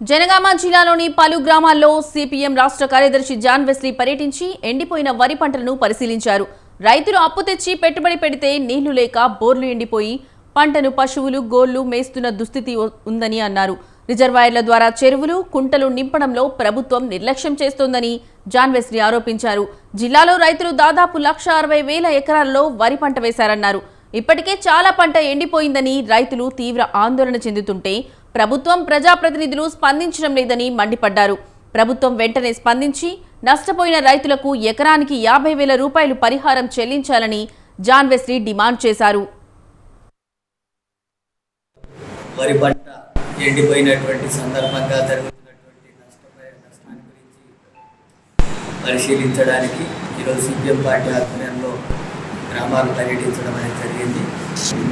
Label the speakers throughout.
Speaker 1: జనగామ జిల్లాలోని పలు గ్రామాల్లో సిపిఎం రాష్ట్ర కార్యదర్శి జాన్ వెస్లీ పర్యటించి ఎండిపోయిన వరి పంటలను పరిశీలించారు. రైతులు అప్పు తెచ్చి పెట్టుబడి పెడితే నీళ్ళు లేక బోర్లు ఎండిపోయి పంటను పశువులు గోళ్ళు మేస్తున్న దుస్థితి ఉందని అన్నారు. రిజర్వాయర్ల ద్వారా చెరువులు కుంటలు నింపడంలో ప్రభుత్వం నిర్లక్ష్యం చేస్తోందని జాన్ వెస్లీ ఆరోపించారు. జిల్లాలో రైతులు దాదాపు లక్ష అరవై వేల ఎకరాల్లో వరి పంట వేశారన్నారు. ఇప్పటికే చాలా పంట ఎండిపోయిందని రైతులు తీవ్ర ఆందోళన చెందుతుంటే ప్రభుత్వం ప్రజాప్రతినిధులు స్పందించడం లేదని మండిపడ్డారు. ప్రభుత్వం వెంటనే స్పందించి నష్టపోయిన రైతులకు ఎకరానికి యాభై వేల రూపాయలు పరిహారం చెల్లించాలని జాన్వెస్రీ డిమాండ్ చేశారు.
Speaker 2: వరి పంట ఎండిపోయినటువంటి సందర్భంగా జరుగుతున్నటువంటి నష్టపరి నష్టాన్ని గురించి పరిశీలించడానికి ఈరోజు సిపిఎం పార్టీ ఆధ్వర్యంలో గ్రామాలు పర్యటించడం అనేది జరిగింది.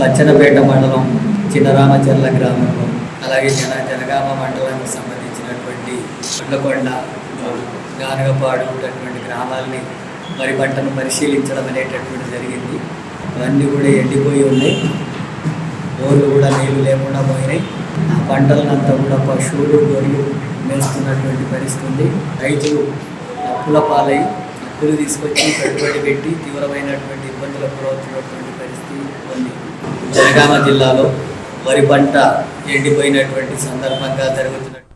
Speaker 2: బచ్చనపేట మండలం చిన్నరామచర్ల గ్రామంలో అలాగే జన జనగామ మండలానికి సంబంధించినటువంటి కొండకొండ గానగపాడు ఉన్నటువంటి గ్రామాలని వరి పంటను పరిశీలించడం అనేటటువంటి జరిగింది. అవన్నీ కూడా ఎండిపోయి ఉన్నాయి. బోర్లు కూడా నీళ్ళు లేకుండా పోయినాయి. ఆ పంటలనంతా కూడా పశువులు గొర్రెలు మేస్తున్నటువంటి పరిస్థితి ఉంది. రైతులు అప్పుల పాలై అప్పులు తీసుకొచ్చి పెట్టుబడి పెట్టి తీవ్రమైనటువంటి ఇబ్బందులకు గురవుతున్నటువంటి పరిస్థితి ఉంది. జనగామ జిల్లాలో వరి పంట ఎండిపోయినటువంటి సందర్భంగా జరుగుతున్నటువంటి